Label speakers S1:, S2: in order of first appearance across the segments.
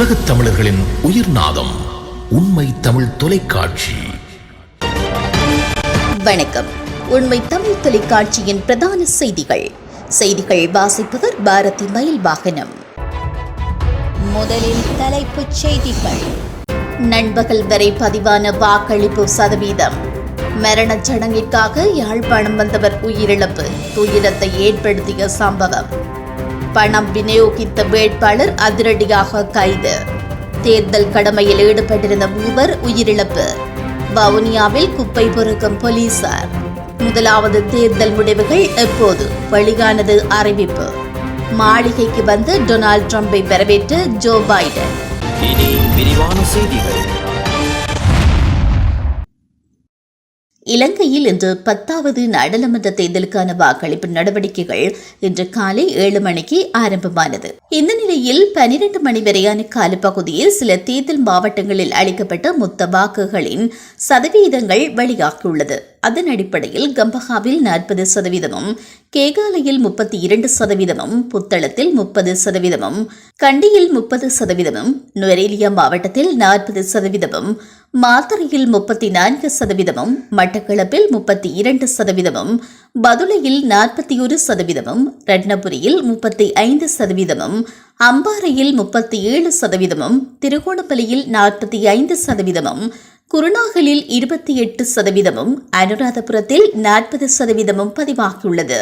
S1: உலகத் தமிழர்களின் உயிர் நாதம் உண்மை தமிழ் தொலைக்காட்சி.
S2: வணக்கம். உண்மை தமிழ் தொலைக்காட்சியின் பிரதான செய்திகள். செய்திகள் வாசிப்பவர் பாரதி மயில் வாகனம் முதலில் தலைப்புச் செய்திகள். நண்பகல் வரை பதிவான வாக்களிப்பு சதவீதம். மரணச் சடங்கிற்காக யாழ்ப்பாணம் வந்தவர் உயிரிழப்பு. துயரத்தை ஏற்படுத்திய சம்பவம். பணம் விநியோகித்த வேட்பாளர் அதிரடியாக கைது. தேர்தல் கடமையில் ஈடுபட்டிருந்த மூவர் உயிரிழப்பு. வவுனியாவில் குப்பை பொறுக்கும் போலீசார். முதலாவது தேர்தல் முடிவுகள் எப்போது? வெளியானது அறிவிப்பு. மாளிகைக்கு வந்து டொனால்ட் ட்ரம்பை வரவேற்று ஜோ பைடன்.
S3: இனி விரிவான செய்திகள்.
S2: இலங்கையில் இன்று பத்தாவது நாடாளுமன்ற தேர்தலுக்கான வாக்களிப்பு நடவடிக்கைகள் இன்று காலை ஏழு மணிக்கு ஆரம்பமானது. இந்த நிலையில் பனிரெண்டு மணி வரையான காலப்பகுதியில் சில தேர்தல் மாவட்டங்களில் அளிக்கப்பட்ட மொத்த வாக்குகளின் சதவீதங்கள் வெளியாகியுள்ளது. அதன் அடிப்படையில் கம்பஹாவில் நாற்பது சதவீதமும் கேகாலையில் முப்பத்தி இரண்டு சதவீதமும் புத்தளத்தில் முப்பது சதவீதமும் கண்டியில் முப்பது சதவீதமும் நுவரேலியா மாவட்டத்தில் நாற்பது சதவீதமும் மாத்தறையில் முப்பத்தி நான்கு சதவீதமும் மட்டக்களப்பில் முப்பத்தி இரண்டு சதவீதமும் பதுளையில் நாற்பத்தி ஒரு சதவீதமும் ரட்னபுரியில் முப்பத்தி ஐந்து சதவீதமும் அம்பாறையில் முப்பத்தி ஏழு சதவீதமும் திருகோணப்பள்ளியில் நாற்பத்தி ஐந்து சதவீதமும் குருநாகலில் இருபத்தி எட்டு சதவீதமும் அனுராதபுரத்தில் நாற்பது சதவீதமும் பதிவாகியுள்ளது.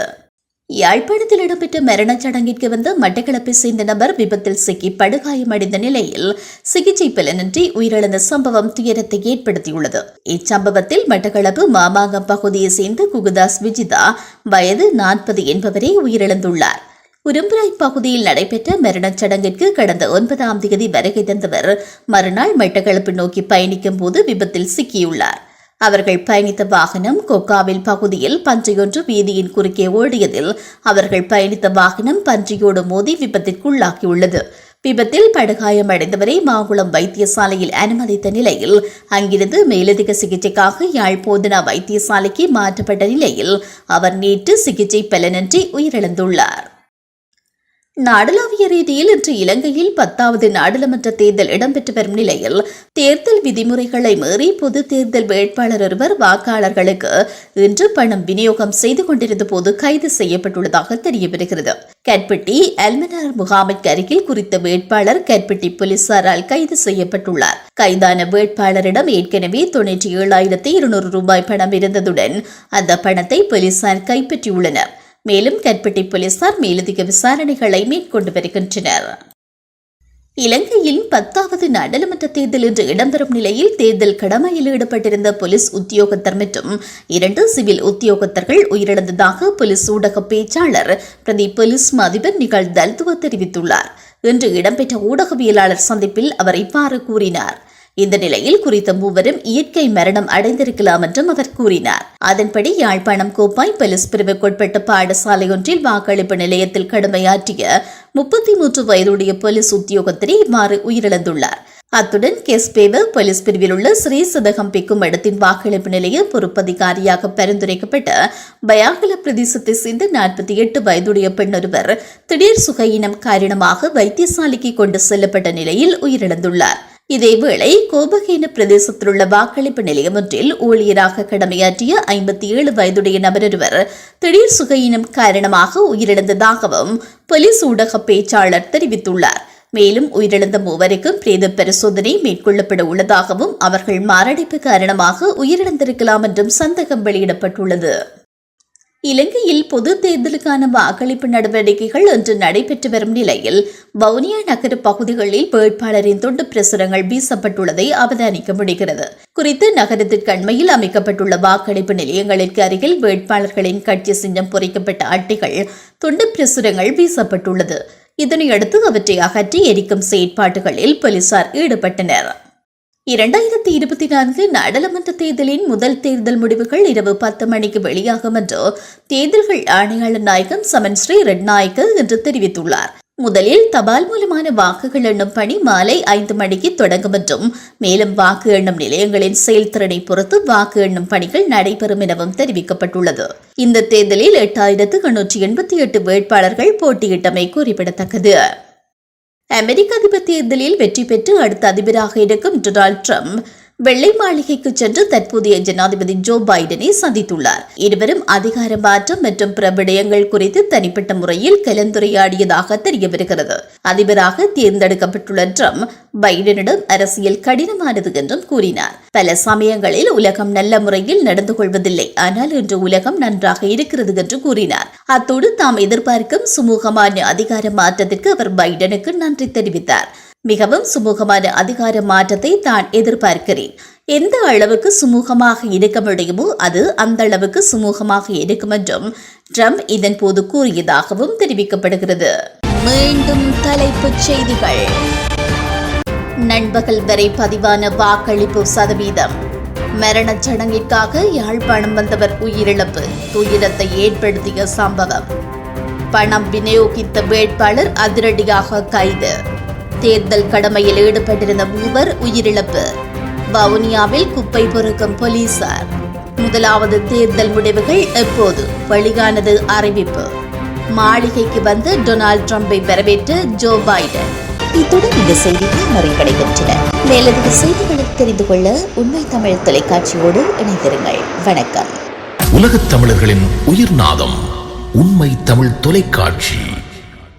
S2: யாழ்ப்பாணத்தில் இடம்பெற்ற மரணச் சடங்கிற்கு வந்த மட்டக்களப்பை சேர்ந்த நபர் விபத்தில் சிக்கி படுகாயமடைந்த நிலையில் சிகிச்சை பலனின்றி உயிரிழந்த சம்பவம் துயரத்தை ஏற்படுத்தியுள்ளது. இச்சம்பவத்தில் மட்டக்களப்பு மாமாங்கம் பகுதியை சேர்ந்த குகுதாஸ் விஜிதா வயது நாற்பது என்பவரே உயிரிழந்துள்ளார். உரும்புராய் பகுதியில் நடைபெற்ற மரணச் சடங்கிற்கு கடந்த ஒன்பதாம் தேதி வருகை தந்தவர் மறுநாள் மட்டக்களப்பு நோக்கி பயணிக்கும் போது விபத்தில் சிக்கியுள்ளார். அவர்கள் பயணித்த வாகனம் கொக்காவில் பகுதியில் பன்றியொன்று வீதியின் குறுக்கே ஓடியதில் அவர்கள் பயணித்த வாகனம் பன்றியோடு மோதி விபத்திற்குள்ளாகியுள்ளது. விபத்தில் படுகாயமடைந்தவரை மாங்குளம் வைத்தியசாலையில் அனுமதித்த நிலையில் அங்கிருந்து மேலதிக சிகிச்சைக்காக யாழ் போதனா வைத்தியசாலைக்கு மாற்றப்பட்ட நிலையில் அவர் நேற்று சிகிச்சை பலனின்றி உயிரிழந்துள்ளார். நாடளாவிய ரீதியில் இன்று இலங்கையில் பத்தாவது நாடாளுமன்ற தேர்தல் இடம்பெற்று வரும் நிலையில் தேர்தல் விதிமுறைகளை மீறி பொது தேர்தல் வேட்பாளர் ஒருவர் வாக்காளர்களுக்கு இன்று பணம் விநியோகம் செய்து கொண்டிருந்த போது கைது செய்யப்பட்டுள்ளதாக தெரியவருகிறது. கட்பட்டி அல்மனார் முகாமிற்கு அருகில் குறித்த வேட்பாளர் கட்பட்டி போலீசாரால் கைது செய்யப்பட்டுள்ளார். கைதான வேட்பாளரிடம் ஏற்கனவே தொன்னூற்றி ஏழாயிரத்தி இருநூறு ரூபாய் பணம் இருந்ததுடன் அந்த பணத்தை போலீசார் கைப்பற்றியுள்ளனர். மேலும் கற்பட்டி போலீசார் மேலதிக விசாரணைகளை மேற்கொண்டு வருகின்றனர். இலங்கையில் பத்தாவது நாடாளுமன்ற தேர்தல் இன்று இடம்பெறும் நிலையில் தேர்தல் கடமையில் ஈடுபட்டிருந்த போலீஸ் உத்தியோகத்தர் மற்றும் இரண்டு சிவில் உத்தியோகத்தர்கள் உயிரிழந்ததாக போலீஸ் ஊடக பேச்சாளர் பிரதி போலீஸ் அதிபர் நிகழ் தல்துவ தெரிவித்துள்ளார். இன்று இடம்பெற்ற ஊடகவியலாளர் சந்திப்பில் அவர் இவ்வாறு கூறினார். இந்த நிலையில் குறித்த மூவரும் இயற்கை மரணம் அடைந்திருக்கலாம் என்றும் அவர் கூறினார். அதன்படி யாழ்ப்பாணம் கோப்பாய் போலீஸ் பிரிவுக்குட்பட்ட பாடசாலை ஒன்றில் வாக்களிப்பு நிலையத்தில் கடமையாற்றிய முப்பத்தி மூன்று வயதுடைய போலீஸ் உத்தியோகத்தினை இவ்வாறு உயிரிழந்துள்ளார். அத்துடன் கெஸ்பேவ போலீஸ் பிரிவில் உள்ள ஸ்ரீ சதகம் பிக்கும் இடத்தின் வாக்களிப்பு நிலைய பொறுப்பதிகாரியாக பரிந்துரைக்கப்பட்ட பயாகல பிரதேசத்தை சேர்ந்த நாற்பத்தி எட்டு வயதுடைய பெண்ணொருவர் திடீர் சுகையினம் காரணமாக வைத்தியசாலைக்கு கொண்டு செல்லப்பட்ட நிலையில் உயிரிழந்துள்ளார். இதேவேளை கோபகேன பிரதேசத்தில் உள்ள வாக்களிப்பு நிலையம் ஒன்றில் ஊழியராக கடமையாற்றிய ஐம்பத்தி ஏழு வயதுடைய நபரொருவர் திடீர் சுகையினம் காரணமாக உயிரிழந்ததாகவும் போலீஸ் ஊடக பேச்சாளர் தெரிவித்துள்ளார். மேலும் உயிரிழந்த மூவருக்கும் பிரேத பரிசோதனை மேற்கொள்ளப்பட உள்ளதாகவும் அவர்கள் மாரடைப்பு காரணமாக உயிரிழந்திருக்கலாம் என்றும் சந்தேகம் வெளியிடப்பட்டுள்ளது. இலங்கையில் பொது தேர்தலுக்கான வாக்களிப்பு நடவடிக்கைகள் இன்று நடைபெற்று வரும் நிலையில் வவுனியா நகர பகுதிகளில் வேட்பாளரின் தொண்டு பிரசுரங்கள் வீசப்பட்டுள்ளதை அவதானிக்க முடிகிறது. குறித்து நகரத்திற்கு அண்மையில் அமைக்கப்பட்டுள்ள வாக்களிப்பு நிலையங்களுக்கு அருகில் வேட்பாளர்களின் கட்சி சின்னம் பொறிக்கப்பட்ட அட்டைகள் தொண்டு பிரசுரங்கள் வீசப்பட்டுள்ளது. இதனையடுத்து அவற்றை அகற்றி எரிக்கும் செயற்பாடுகளில் போலீசார் ஈடுபட்டனர். இரண்டாயிரத்தி இருபத்தி நான்கு நாடாளுமன்ற தேர்தலின் முதல் தேர்தல் முடிவுகள் இரவு பத்து மணிக்கு வெளியாகும் என்று தேர்தல்கள் ஆணையாளர் நாயகம் சமன் ஸ்ரீ ரெட்நாயக்க என்று தெரிவித்துள்ளார். முதலில் தபால் மூலமான வாக்குகள் எண்ணும் பணி மாலை ஐந்து மணிக்கு தொடங்கும் என்றும் மேலும் வாக்கு எண்ணும் நிலையங்களின் செயல்திறனை பொறுத்து வாக்கு எண்ணும் பணிகள் நடைபெறும் எனவும் தெரிவிக்கப்பட்டுள்ளது. இந்த தேர்தலில் எட்டாயிரத்து எண்ணூற்றி எண்பத்தி எட்டு வேட்பாளர்கள் போட்டியிட்டமை குறிப்பிடத்தக்கது. அமெரிக்க அதிபர் தேர்தலில் வெற்றி பெற்று அடுத்த அதிபராக இருக்கும் டொனால்ட் ட்ரம்ப். வெள்ளை மாளிகைக்கு சென்று தற்போதைய ஜனாதிபதி ஜோ பைடனை சந்தித்துள்ளார். இருவரும் அதிகார மாற்றம் மற்றும் பிற விடயங்கள் குறித்து தனிப்பட்ட முறையில் கலந்துரையாடியதாக தெரிய வருகிறது அதிபராக தேர்ந்தெடுக்கப்பட்டுள்ள ட்ரம்ப் பைடனிடம் அரசியல் கடினமானது என்றும் கூறினார். பல சமயங்களில் உலகம் நல்ல முறையில் நடந்து கொள்வதில்லை. ஆனால் இன்று உலகம் நன்றாக இருக்கிறது என்று கூறினார். அத்தோடு தாம் எதிர்பார்க்கும் சுமூகமான அதிகார மாற்றத்திற்கு அவர் பைடனுக்கு நன்றி தெரிவித்தார். மிகவும் சுமூகமான அதிகார மாற்றத்தை தான் எதிர்பார்க்கிறேன். எந்த அளவுக்கு சுமூகமாக இருக்க முடியுமோ அது அந்த அளவுக்கு சுமூகமாக இருக்கும் என்றும் ட்ரம்ப் இதன் போது கூறியதாகவும் தெரிவிக்கப்படுகிறது. மீண்டும் தலைப்புச் செய்திகள். நண்பகல் வரை பதிவான வாக்களிப்பு சதவீதம். மரணச் சடங்கிற்காக யாழ்ப்பாணம் வந்தவர் உயிரிழப்பு துயரத்தை ஏற்படுத்திய சம்பவம். பணம் விநியோகித்த வேட்பாளர் அதிரடியாக கைது. தேர்தல் கடமையில் ஈடுபட்டிருந்த மூவர் உயிரிழப்பு. வவுனியாவில் குப்பை பொறுக்கும் போலீசார். முதலாவது தேர்தல் முடிவுகள் எப்போது? வெளியானது அறிவிப்பு. மாளிகைக்கு வந்து டொனால்ட் ட்ரம்பை வரவேற்று ஜோ பைடன். இத்துடன் இந்த செய்திகள் நிறைவடைகின்றன. மேலதிக செய்திகளை தெரிந்து கொள்ள உண்மை தமிழ் தொலைக்காட்சியோடு இணைந்திருங்கள். வணக்கம்.
S1: உலகத் தமிழர்களின் உயிர்நாதம் உண்மை தமிழ் தொலைக்காட்சி.